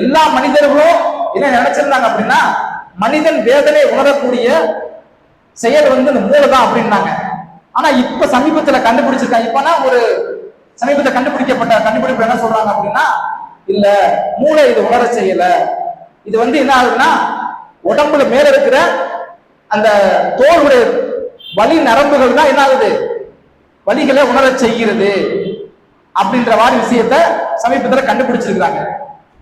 எல்லா மனிதர்களும் என்ன நினைச்சிருந்தாங்க அப்படின்னா மனிதன் வேதனை உணரக்கூடிய செயல் வந்து இந்த மூளை தான் அப்படின்னாங்க. ஆனா இப்ப சமீபத்துல கண்டுபிடிச்சிருக்காங்க. இப்பனா ஒரு சமீபத்தில் கண்டுபிடிக்கப்பட்ட கண்டுபிடிப்பு என்ன சொல்றாங்க அப்படின்னா இல்ல மூளை இது உணர செய்யல. இது வந்து என்ன ஆகுதுன்னா உடம்புல மேல இருக்கிற அந்த தோளுடைய வலி நரம்புகள் தான் என்ன ஆகுது? வலிகளை உணர செய்கிறது அப்படின்ற மாதிரி விஷயத்த சமீபத்தில் கண்டுபிடிச்சிருக்கிறாங்க.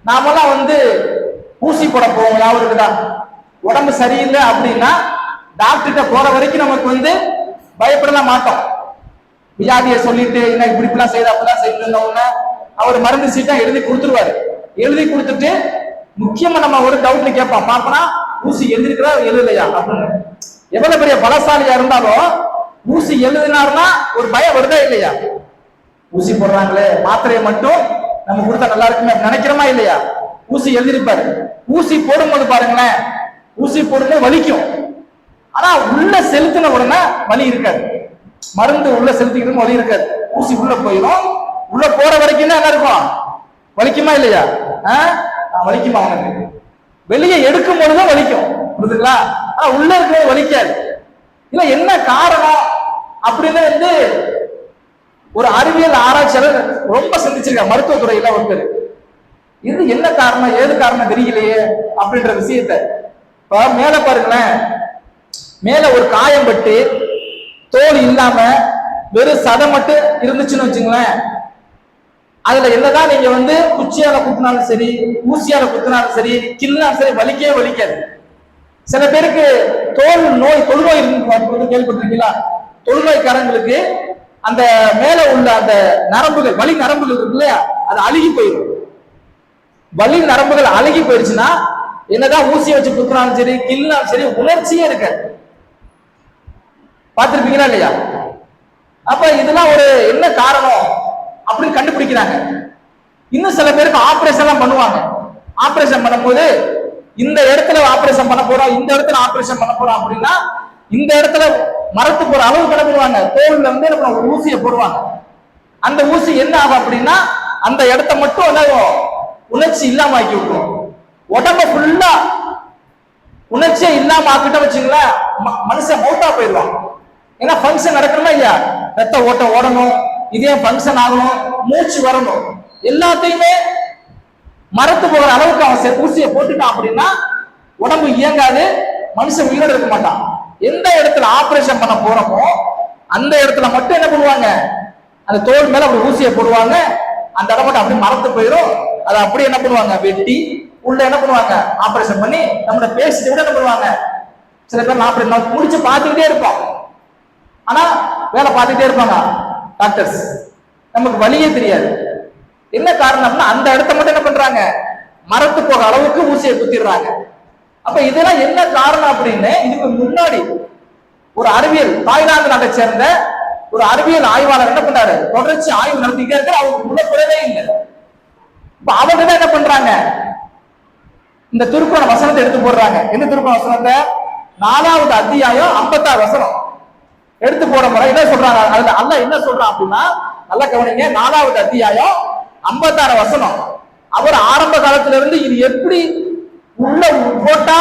நாமெல்லாம் வந்து ஊசி போட போவோம் ஞாபகம் இருக்குதா? உடம்பு சரியில்லை அப்படின்னா டாக்டர்கிட்ட போற வரைக்கும் நமக்கு வந்து பயப்படலாம் மாட்டோம். வியாதியை சொல்லிட்டு என்ன இப்படி இப்படிலாம் செய்த அப்படிலாம் செய்யணும் உடனே அவர் மருந்து சீட்டா எழுதி கொடுத்துருவாரு. எழுதி கொடுத்துட்டு முக்கியமா நம்ம ஒரு டவுட்ல கேட்போம். பாப்பனா ஊசி எழுதிருக்கிறா எழுதலையா? அப்படின்னு. எவ்வளவு பெரிய பலசாலியா இருந்தாலும் ஊசி எழுதினாருன்னா ஒரு பயம் வருதா இல்லையா? ஊசி போடுறாங்களே மாத்திரையை மட்டும் நம்ம கொடுத்தா நல்லா இருக்குமே நினைக்கிறோமா இல்லையா? ஊசி எழுதிருப்பாரு ஊசி போடும்போது பாருங்களேன் ஊசி போடும்போது வலிக்கும். ஆனா உள்ள செலுத்தின உடனே வலி இருக்காது. மருந்து உள்ள செலுத்திக்கிறது வலி இருக்காது. ஊசி உள்ள போயிடும் உள்ள போற வரைக்கும் தான் என்ன இருக்கும் வலிக்குமா இல்லையா? ஆ? வலிக்குமா அவனுக்கு வெளியே எடுக்கும் பொழுதுதான் வலிக்கும். புரியுதுங்களா ஆனா உள்ள இருக்கிறது வலிக்காது. இல்ல என்ன காரணம் அப்படின்னு வந்து ஒரு அறிவியல் ஆராய்ச்சியாளர் ரொம்ப சிந்திச்சிருக்காங்க மருத்துவத்துறையில ஒருத்தர் இது என்ன காரணம்? ஏது காரணம் தெரியலையே அப்படின்ற விஷயத்த. இப்ப மேல பாருங்களேன். மேல ஒரு காயம் பட்டு தோல் இல்லாம வெறும் சதை மட்டும் இருந்துச்சுன்னு வச்சுங்களேன். அதுல என்னதான் நீங்க வந்து குச்சியால குத்தினாலும் சரி ஊசியால குத்தினாலும் சரி கிள்ளாலும் சரி வலிக்கவே வலிக்காது. சில பேருக்கு தோல் நோய் தொழுநோய் இருந்து கேள்விப்பட்டிருக்கீங்களா? தொழுநோய்க்காரங்களுக்கு அந்த மேல உள்ள அந்த நரம்புகள் வலி நரம்புகள் இருக்கு இல்லையா? அது அழுகி போயிடும். வலி நரம்புகள் அழுகி போயிடுச்சுன்னா என்னதான் ஊசியை வச்சு குத்துனாலும் சரி கிள்ளாலும் சரி உணர்ச்சியே இருக்காது. பார்த்துருப்பீங்களா இல்லையா? அப்ப இதெல்லாம் ஒரு என்ன காரணம் அப்படின்னு கண்டுபிடிக்கிறாங்க. இன்னும் சில பேருக்கு ஆப்ரேஷன்லாம் எல்லாம் பண்ணுவாங்க. ஆப்ரேஷன் பண்ணும்போது இந்த இடத்துல ஆப்ரேஷன் பண்ண போறோம் இந்த இடத்துல ஆப்ரேஷன் பண்ண போறோம் அப்படின்னா இந்த இடத்துல மரத்துக்கு ஒரு அளவு என்ன தோல்ல வந்து என்ன ஒரு ஊசியை போடுவாங்க. அந்த ஊசி என்ன ஆகும் அப்படின்னா அந்த இடத்த மட்டும் என்ன உணர்ச்சி இல்லாம ஆக்கி விட்டுரும். உடம்ப ஃபுல்லா உணர்ச்சியை இல்லாம ஆக்கிட்டோம் வச்சுங்களேன் ம- மனுஷன் மௌத்தா போயிடுவான். ஏன்னா ஃபங்க்ஷன் நடக்கணுமா இல்லையா? ரத்த ஓட்டம் ஓடணும். இதே ஃபங்க்ஷன் ஆகணும்? மூச்சு வரணும். எல்லாத்தையுமே மரத்து போகிற அளவுக்கு அவன் ஊசியை போட்டுட்டான் அப்படின்னா உடம்பு இயங்காது. மனுஷன் உயிரோடு இருக்க மாட்டான். எந்த இடத்துல ஆபரேஷன் பண்ண போறோமோ அந்த இடத்துல மட்டும் என்ன பண்ணுவாங்க? அந்த தோல் மேல அப்படி ஊசியை போடுவாங்க. அந்த இடம் மட்டும் அப்படியே மறந்து போயிடும் அதை அப்படியே என்ன பண்ணுவாங்க? வெட்டி உள்ள என்ன பண்ணுவாங்க? ஆபரேஷன் பண்ணி நம்மள பேசிட்டு கூட என்ன பண்ணுவாங்க? சில பேர் ஆபரேஷன் முடிச்சு பார்த்துக்கிட்டே இருப்போம் ஆனா வேலை பார்த்துக்கிட்டே இருப்பாங்க. டாக்டர்ஸ் நமக்கு வழியே தெரியாது. என்ன காரணம்னா அந்த இடத்த மட்டும் என்ன பண்றாங்க? மரத்து போக அளவுக்கு ஊசியை குத்திடுறாங்க. அப்ப இதெல்லாம் என்ன காரணம் அப்படின்னு இதுக்கு முன்னாடி ஒரு அறிவியல் தாய்லாந்து நாட்டை சேர்ந்த ஒரு அறிவியல் ஆய்வாளர் என்ன பண்றாரு? தொடர்ச்சி ஆய்வு நடத்திக்கிட்டே இருக்காரு அவங்க உணப்படவே இல்லை. இப்ப அவங்க தான் என்ன பண்றாங்க? இந்த திருக்குறள் வசனத்தை எடுத்து போடுறாங்க. என்ன திருக்குறள் வசனத்தை? நாலாவது அத்தியாயம் ஐம்பத்தாறு வசனம். எடுத்து போற முறை என்ன சொல்றாங்க? அதுல அல்ல என்ன சொல்றான் அப்படின்னா நல்லா கவனிங்க. நாலாவது அத்தியாயம் ஐம்பத்தாறு வசனம். அவர் ஆரம்ப காலத்துல இருந்து இது எப்படி உள்ள போட்டா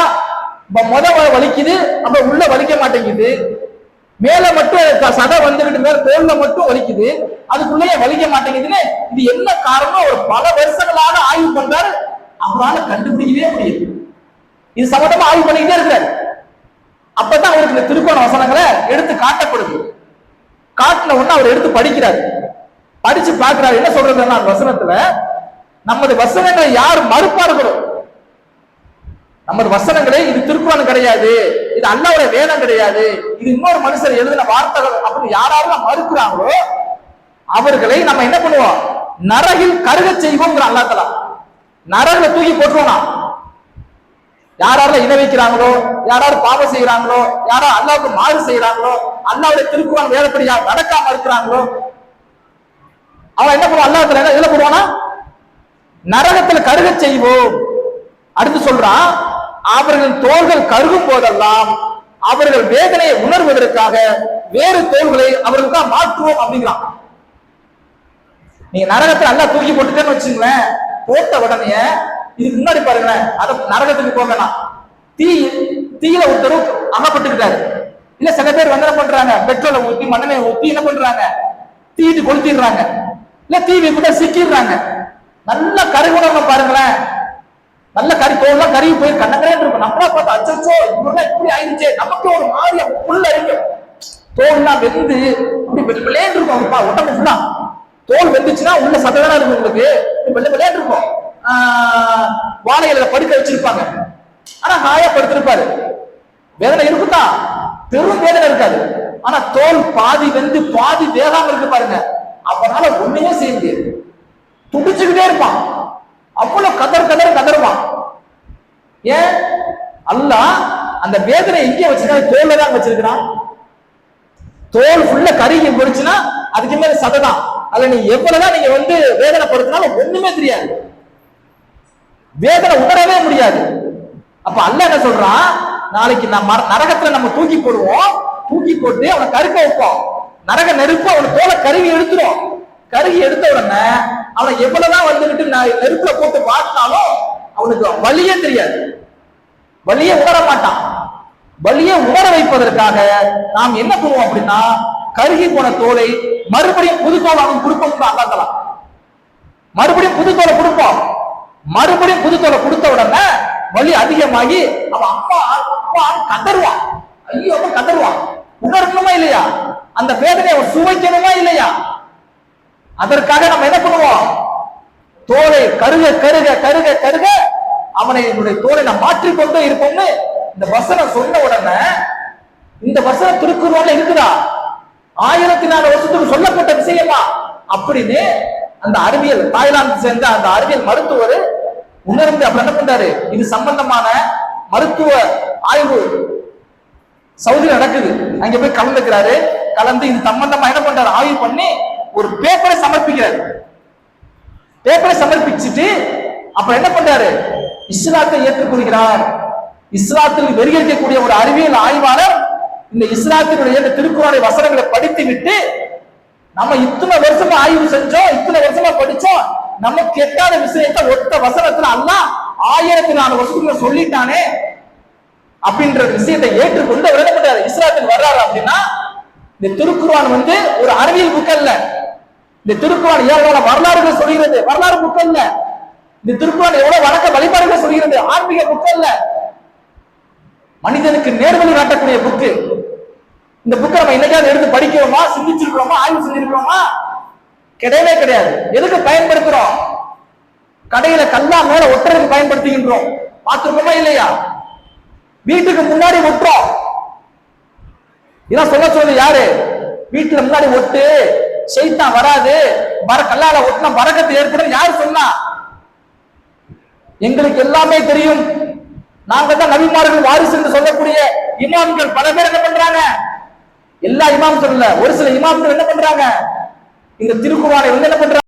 இப்ப முத வலிக்குது அப்ப உள்ள வலிக்க மாட்டேங்குது. மேல மட்டும் சதை வந்துகிட்டு மேல தோல்ல மட்டும் வலிக்குது. அதுக்குள்ளேயே வலிக்க மாட்டேங்குதுன்னு இது என்ன காரணம் ஒரு பல வருஷங்களாக ஆய்வு பண்றாரு அவரால் கண்டுபிடிக்கவே முடியுது இது சம்பந்தமா ஆய்வு பண்ணிக்கிட்டே இருக்கிறார். அப்பதான் அவருக்கு இந்த திருக்கோண வசனங்களை எடுத்து காட்டப்படுது. காட்டின உடனே அவர் எடுத்து படிக்கிறார். படிச்சு பார்க்கிறார். என்ன சொல்றதுன்னா அந்த வசனத்துல நமது வசனங்களை யார் மறுப்பார்களோ நமது வசனங்களே இது திருக்குறள் கிடையாது. இது அல்லாவுடைய வேதம் கிடையாது. இது இன்னொரு மனுஷர் எழுதின வார்த்தைகள் அப்படின்னு யாராவது மறுக்கிறாங்களோ அவர்களை நம்ம என்ன பண்ணுவோம்? நரகில் கருக செய்வோங்கிற அல்லாத்தலா நரகில தூக்கி போட்டுருவோம் நான். யாராவது இணை வைக்கிறாங்களோ யாராவது பாவம் செய்யறாங்களோ யாராவது அல்லாவுக்கு மாறு செய்யறாங்களோ அல்லாவுடைய திருக்குறள் வேதப்படி யார் நடக்காம இருக்கிறாங்களோ அவன் என்ன பண்ணுவான்? அல்லாத்துல என்ன இதுல போடுவானா? நரகத்துல கருக செய்வோம். அடுத்து சொல்றான் அவர்கள் தோள்கள் கருகும் போதெல்லாம் அவர்கள் வேதனையை உணர்வதற்காக வேறு தோள்களை அவர்களுக்கு மாற்றுவோம் அப்படிங்கிறான். நீங்க நரகத்தை நல்லா தூக்கி போட்டுட்டேன்னு வச்சுங்களேன் போட்ட உடனே இதுக்கு முன்னாடி பாருங்களேன் அத நரகத்துக்கு போக வேணாம். தீ தீயில ஒருத்தர் அகப்பட்டுக்கிட்டாரு இல்ல சில பேர் வந்து என்ன பண்றாங்க பெட்ரோலை ஊத்தி மண்ணெண்ணெய் ஊத்தி என்ன பண்றாங்க? தீட்டு கொளுத்திடுறாங்க. இல்ல தீ கூட சிக்கிடுறாங்க. நல்ல கருகுணம் பாருங்களேன். நல்ல கறி தோல்லாம் கறி போய் கண்ணக்கரையா இருக்கும். நம்மளா பார்த்தா அச்சோ இவரெல்லாம் இப்படி ஆயிடுச்சு நமக்கு ஒரு மாதிரி புல் அரிக்கும். தோல்லாம் வெந்து அப்படி வெள்ளை வெள்ளையன்னு இருக்கும் அப்பா, உடம்பு ஃபுல்லா தோல் வெந்துச்சுன்னா உள்ள சதவீதம் இருக்கும் உங்களுக்கு. வெள்ள விளையாண்டு இருக்கும். வாழை இலையில படுக்க வச்சிருப்பாங்க. ஆனா ஹாயா படுத்திருப்பாரு. வேதனை இருக்குதா? பெரும் வேதனை இருக்காது. ஆனா தோல் பாதி வெந்து பாதி வேகாம இருக்கு பாருங்க. அவனால ஒண்ணுமே செய்ய முடியாது. துடிச்சுக்கிட்டே இருப்பான். அவ்வளவு கதர் கதர் கதருவான் ஏன்? அல்ல அந்த வேதனை எங்கே வச்சிருக்கான்? தோல்ல தான் வச்சிருக்கிறான். தோல் ஃபுல்லா கருகி போயிடுச்சுன்னா அதுக்கு மேல சதை தான். அதுல நீ எவ்வளவுதான் நீங்க வந்து வேதனை படுத்தினாலும் ஒண்ணுமே தெரியாது. வேதனை உணரவே முடியாது. அப்ப அல்ல என்ன சொல்றான்? நாளைக்கு நம்ம நரகத்துல நம்ம தூக்கி போடுவோம். தூக்கி போட்டு அவனை கருக்க வைப்போம். நரக நெருப்பு அவனை தோலை கருகி எடுத்துரும். கருகி எடுத்த உடனே அவனை எவ்வளவுதான் வந்துகிட்டு நான் நெருப்புல போட்டு வாட்டினாலும் அவனுக்கு வலியே தெரியாது. வழியே உணர மாட்டான். வலியை உணர வைப்பதற்காக நாம் என்ன பண்ணுவோம் அப்படின்னா கருகி போன தோலை மறுபடியும் புது அவன் கொடுப்போம் அல்லாதலாம் மறுபடியும் புது கொடுப்போம். மறுபடியும் புது தோலை கொடுத்த உடனே வலி அதிகமாகி அவன் அப்பா அப்பா கதருவான் ஐயோ கதருவான் உணரணுமா இல்லையா? அந்த வேதனையை அவன் சுவைக்கணுமா இல்லையா? அதற்காக நம்ம என்ன பண்ணுவோம்? தோலை கருக கருக கருக கருக அவனை என்னுடைய தோலை நான் மாற்றிக்கொண்டே இருப்போம்னு இந்த வசனம் சொன்ன உடனே இந்த வசனம் திருக்குறள் இருக்குதா? ஆயிரத்தி நாலு வருஷத்துக்கு சொல்லப்பட்ட விஷயமா? அப்படின்னு அந்த அறிவியல் தாய்லாந்து சேர்ந்த அந்த அறிவியல் மருத்துவர் உணர்ந்து அப்புறம் என்ன பண்றாரு? இது சம்பந்தமான மருத்துவ ஆய்வு சவுதியில் நடக்குது. அங்க போய் கலந்துக்கிறாரு. கலந்து இது சம்பந்தமா என்ன பண்றாரு? ஆய்வு பண்ணி ஒரு பேப்பரை சமர்ப்பிக்கிறாரு. பேப்பரை சமர்ப்பிச்சுட்டு அப்புறம் என்ன பண்றாரு? இஸ்லாத்தை ஏற்றுக்கொள்கிறார். இஸ்லாத்தில் வெறியடிக்கக்கூடிய ஒரு அறிவியல் ஆய்வாளர் இந்த இஸ்லாத்தினுடைய இந்த திருக்குறளை வசனங்களை படித்து விட்டு நம்ம இத்தனை வருஷமா ஆய்வு செஞ்சோம் இத்தனை வருஷமா படிச்சோம் நமக்கு கெட்டாத விஷயத்தை ஒத்த வசனத்துல அல்ல ஆயிரத்தி நாலு வருஷத்துக்கு சொல்லிட்டானே அப்படின்ற விஷயத்தை ஏற்றுக்கொண்டு அவர் என்ன பண்றாரு? இஸ்லாத்தில் வர்றாரு அப்படின்னா இந்த திருக்குறான் வந்து ஒரு அறிவியல் புக்கல்ல இந்த திருக்குர்ஆன் ஏராளமான வரலாறுகள் சொல்கிறது. வரலாறு புக்கம் இல்ல. இந்த திருக்குறள் எவ்வளவு வணக்க வழிபாடுகள் சொல்கிறது. ஆன்மீக புக்கம் இல்ல மனிதனுக்கு நேர்வழி காட்டக்கூடிய புக்கு இந்த புக்கை நம்ம என்னைக்காவது எடுத்து படிக்கிறோமா? சிந்திச்சிருக்கிறோமா? ஆய்வு செஞ்சிருக்கிறோமா? கிடையவே கிடையாது. எதுக்கு பயன்படுத்துறோம்? கடையில கல்லா மேல ஒட்டுறதுக்கு பயன்படுத்துகின்றோம். பார்த்துருக்கோமா இல்லையா? வீட்டுக்கு முன்னாடி ஒட்டுறோம். இதான் சொல்ல சொல்றது யாரு? வீட்டுல முன்னாடி ஒட்டு. செய்தான் வராது. வர கல்லால ஒட்டின வரக்கத்து ஏற்படும். யாரு சொன்னா? எங்களுக்கு எல்லாமே தெரியும். நாங்க தான் நபிமார்கள் வாரிசு என்று சொல்லக்கூடிய இமாம்கள். பல பேர் என்ன பண்றாங்க? எல்லா இமாம் சொல்லல ஒரு சில இமாம்கள் என்ன பண்றாங்க? இந்த திருக்குறானை வந்து என்ன பண்றாங்க?